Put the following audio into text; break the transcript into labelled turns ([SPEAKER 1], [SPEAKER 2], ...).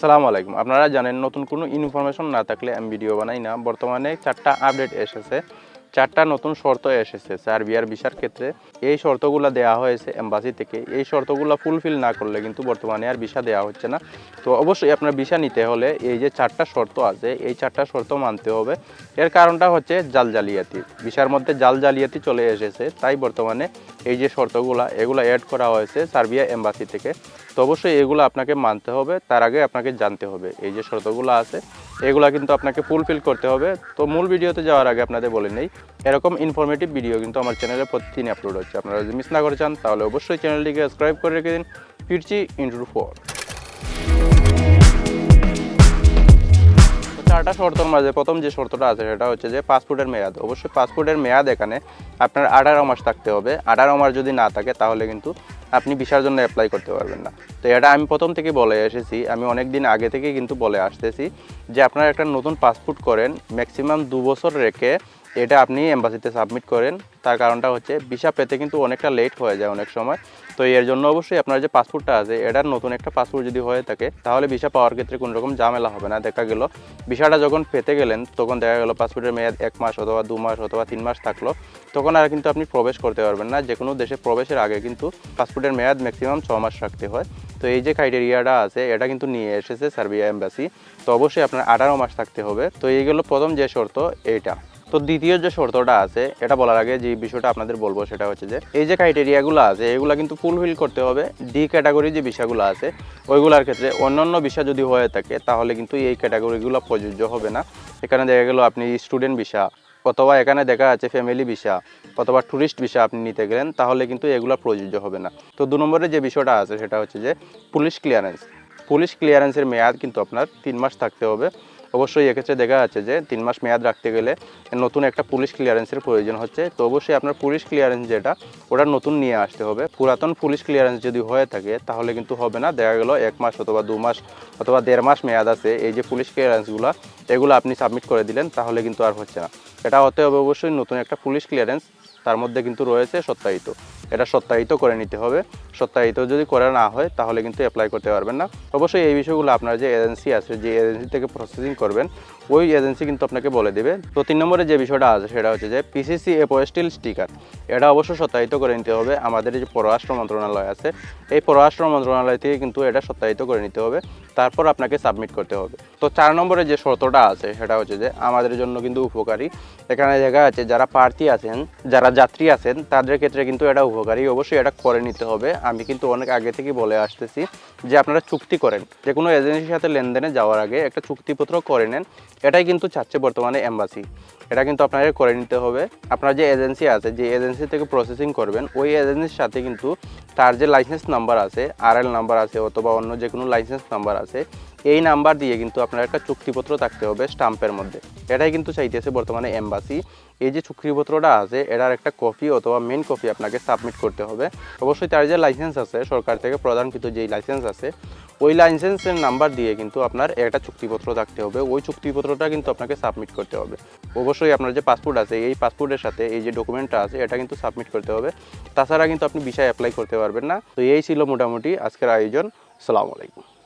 [SPEAKER 1] সালাম আলাইকুম। আপনারা জানেন, নতুন কোনো ইনফরমেশন না থাকলে আমি ভিডিও বানাই না। বর্তমানে চারটা আপডেট এসেছে। চারটা নতুন শর্ত এসেছে সার্বিয়ার ভিসার ক্ষেত্রে। এই শর্তগুলো দেওয়া হয়েছে এম্বাসি থেকে। এই শর্তগুলো ফুলফিল না করলে কিন্তু বর্তমানে আর ভিসা দেওয়া হচ্ছে না। তো অবশ্যই আপনার ভিসা নিতে হলে এই যে চারটা শর্ত আছে, এই চারটা শর্ত মানতে হবে। এর কারণটা হচ্ছে জাল জালিয়াতি। ভিসার মধ্যে জাল জালিয়াতি চলে এসেছে, তাই বর্তমানে এই যে শর্তগুলো, এগুলো অ্যাড করা হয়েছে সার্বিয়া এম্বাসি থেকে। তো অবশ্যই এগুলো আপনাকে মানতে হবে, তার আগে আপনাকে জানতে হবে। এই যে শর্তগুলো আছে, এগুলা কিন্তু আপনাকে ফুলফিল করতে হবে। তো মূল ভিডিওতে যাওয়ার আগে আপনাদের বলে নেই এরকম ইনফরমেটিভ ভিডিও কিন্তু আমার চ্যানেলে প্রতিদিন আপলোড হচ্ছে। আপনারা যদি মিস না করে চান, তাহলে অবশ্যই চ্যানেলটিকে সাবস্ক্রাইব করে রেখে দিন। ফিরছি ইন্টু ফোর চারটা শর্তর মাঝে প্রথম যে শর্তটা আছে, সেটা হচ্ছে যে পাসপোর্টের মেয়াদ। অবশ্যই পাসপোর্টের মেয়াদ এখানে আপনার আঠারো মাস থাকতে হবে। আঠারো মাস যদি না থাকে, তাহলে কিন্তু আপনি ভিসার জন্য অ্যাপ্লাই করতে পারবেন না। তো এটা আমি প্রথম থেকে বলে এসেছি। আমি অনেক দিন আগে থেকে কিন্তু বলে আসতেছি যে আপনারা একটা নতুন পাসপোর্ট করেন ম্যাক্সিমাম দু বছর রেখে এটা আপনি এম্বাসিতে সাবমিট করেন। তার কারণটা হচ্ছে, ভিসা পেতে কিন্তু অনেকটা লেট হয়ে যায় অনেক সময়। তো এর জন্য অবশ্যই আপনার যে পাসপোর্টটা আছে, এটার নতুন একটা পাসপোর্ট যদি হয়ে থাকে, তাহলে ভিসা পাওয়ার ক্ষেত্রে কোনো রকম ঝামেলা হবে না। দেখা গেল, ভিসাটা যখন পেতে গেলেন, তখন দেখা গেল পাসপোর্টের মেয়াদ এক মাস অথবা দু মাস অথবা তিন মাস থাকল। তখন আর কিন্তু আপনি প্রবেশ করতে পারবেন না। যে কোনো দেশে প্রবেশের আগে কিন্তু পাসপোর্টের মেয়াদ ম্যাক্সিমাম ছ মাস রাখতে হয়। তো এই যে ক্রাইটেরিয়াটা আছে, এটা কিন্তু নিয়ে এসেছে সার্বিয়া এম্বাসি। তো অবশ্যই আপনার আঠারো মাস থাকতে হবে। তো এইগুলো প্রথম যে শর্ত, এইটা। তো দ্বিতীয় যে শর্তটা আছে, এটা বলার আগে যে বিষয়টা আপনাদের বলব সেটা হচ্ছে যে, এই যে ক্রাইটেরিয়াগুলো আছে, এগুলো কিন্তু ফুলফিল করতে হবে। ডি ক্যাটাগরি যে বিষয়গুলো আছে, ওইগুলোর ক্ষেত্রে অন্যান্য বিষয় যদি হয়ে থাকে, তাহলে কিন্তু এই ক্যাটাগরিগুলো প্রযোজ্য হবে না। এখানে দেখা গেল আপনি স্টুডেন্ট ভিসা অথবা এখানে দেখা যাচ্ছে ফ্যামিলি ভিসা অথবা ট্যুরিস্ট ভিসা আপনি নিতে গেলেন, তাহলে কিন্তু এগুলো প্রযোজ্য হবে না। তো দু নম্বরে যে বিষয়টা আছে, সেটা হচ্ছে যে পুলিশ ক্লিয়ারেন্স পুলিশ ক্লিয়ারেন্সের মেয়াদ কিন্তু আপনার তিন মাস থাকতে হবে। অবশ্যই এক্ষেত্রে দেখা যাচ্ছে যে তিন মাস মেয়াদ রাখতে গেলে নতুন একটা পুলিশ ক্লিয়ারেন্সের প্রয়োজন হচ্ছে। তো অবশ্যই আপনার পুলিশ ক্লিয়ারেন্স যেটা, ওটা নতুন নিয়ে আসতে হবে। পুরাতন পুলিশ ক্লিয়ারেন্স যদি হয়ে থাকে, তাহলে কিন্তু হবে না। দেখা গেল এক মাস অথবা দু মাস অথবা দেড় মাস মেয়াদ আছে, এই যে পুলিশ ক্লিয়ারেন্সগুলো এগুলো আপনি সাবমিট করে দিলেন, তাহলে কিন্তু আর হচ্ছে না। এটা হতে হবে অবশ্যই নতুন একটা পুলিশ ক্লিয়ারেন্স তার মধ্যে কিন্তু রয়েছে সত্যায়িত। এটা সত্যায়িত করে নিতে হবে। সত্যায়িত যদি করে না হয়, তাহলে কিন্তু অ্যাপ্লাই করতে পারবেন না। অবশ্যই এই বিষয়গুলো আপনার যে এজেন্সি আছে, যে এজেন্সি থেকে প্রসেসিং করবেন ওই এজেন্সি কিন্তু আপনাকে বলে দেবে। তো তিন নম্বরে যে বিষয়টা আছে, সেটা হচ্ছে যে পিসিসি এপোস্টিল স্টিকার এটা অবশ্যই সত্যায়িত করে নিতে হবে। আমাদের যে পররাষ্ট্র মন্ত্রণালয় আছে, এই পররাষ্ট্র মন্ত্রণালয় থেকে কিন্তু এটা সত্যায়িত করে নিতে হবে। তারপর আপনাকে সাবমিট করতে হবে। তো চার নম্বরে যে শর্তটা আছে, সেটা হচ্ছে যে আমাদের জন্য কিন্তু উপকারী। এখানে দেখা আছে যারা প্রার্থী আছেন, যারা যাত্রী আছেন, তাদের ক্ষেত্রে কিন্তু এটা উপকারী। অবশ্যই এটা করে নিতে হবে। আমি কিন্তু অনেক আগে থেকে বলে আসতেছি যে আপনারা চুক্তি করেন। যে কোনো এজেন্সির সাথে লেনদেনে যাওয়ার আগে একটা চুক্তিপত্র করে নেন। এটাই কিন্তু চাচ্ছে বর্তমানে এম্বাসি এটা কিন্তু আপনাকে করে নিতে হবে। আপনার যে এজেন্সি আছে, যে এজেন্সি থেকে প্রসেসিং করবেন, ওই এজেন্সির সাথে কিন্তু তার যে লাইসেন্স নাম্বার আছে আর নাম্বার আছে, অথবা অন্য যে কোনো লাইসেন্স নাম্বার আছে এই নাম্বার দিয়ে কিন্তু আপনার একটা চুক্তিপত্র থাকতে হবে স্টাম্পের মধ্যে। এটাই কিন্তু চাইতেছে বর্তমানে এম্বাসি। এই যে চুক্তিপত্রটা আছে, এটার একটা কপি অথবা মেন কপি আপনাকে সাবমিট করতে হবে। অবশ্যই তার যে লাইসেন্স আছে, সরকার থেকে প্রদানকৃত যেই লাইসেন্স আছে, ওই লাইসেন্সের নাম্বার দিয়ে কিন্তু আপনার একটা চুক্তিপত্র থাকতে হবে। ওই চুক্তিপত্রটা কিন্তু আপনাকে সাবমিট করতে হবে। অবশ্যই আপনার যে পাসপোর্ট আছে, এই পাসপোর্টের সাথে এই যে ডকুমেন্টটা আছে, এটা কিন্তু সাবমিট করতে হবে। তাছাড়া কিন্তু আপনি বিষয় অ্যাপ্লাই করতে পারবেন না। তো এই ছিল মোটামুটি আজকের আয়োজন। সালামু আলাইকুম।